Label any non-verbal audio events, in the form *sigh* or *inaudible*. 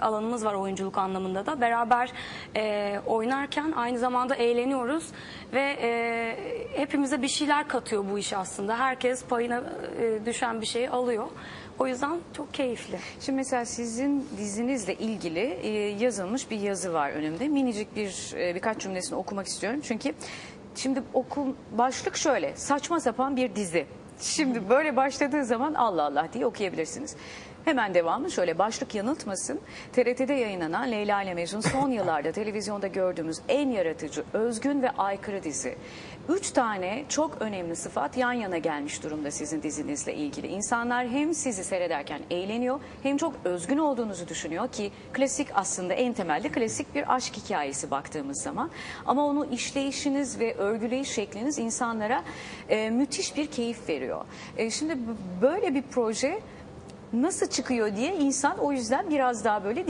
alanımız var oyunculuk anlamında da. Beraber e, oynarken aynı zamanda eğleniyoruz ve e, hepimize bir şeyler katıyor bu iş aslında. Herkes payına e, düşen bir şeyi alıyor. O yüzden çok keyifli. Şimdi mesela sizin dizinizle ilgili e, yazılmış bir yazı var önümde. Minicik bir e, birkaç cümlesini okumak istiyorum. Çünkü şimdi oku başlık şöyle. Saçma sapan bir dizi. Şimdi böyle başladığı zaman Allah Allah diye okuyabilirsiniz. Hemen devamı şöyle başlık yanıltmasın. TRT'de yayınlanan Leyla ile Mecnun son *laughs* yıllarda televizyonda gördüğümüz en yaratıcı, özgün ve aykırı dizi. Üç tane çok önemli sıfat yan yana gelmiş durumda sizin dizinizle ilgili. İnsanlar hem sizi seyrederken eğleniyor hem çok özgün olduğunuzu düşünüyor ki klasik aslında en temelde klasik bir aşk hikayesi baktığımız zaman. Ama onu işleyişiniz ve örgüleyiş şekliniz insanlara e, müthiş bir keyif veriyor. E, şimdi böyle bir proje nasıl çıkıyor diye insan o yüzden biraz daha böyle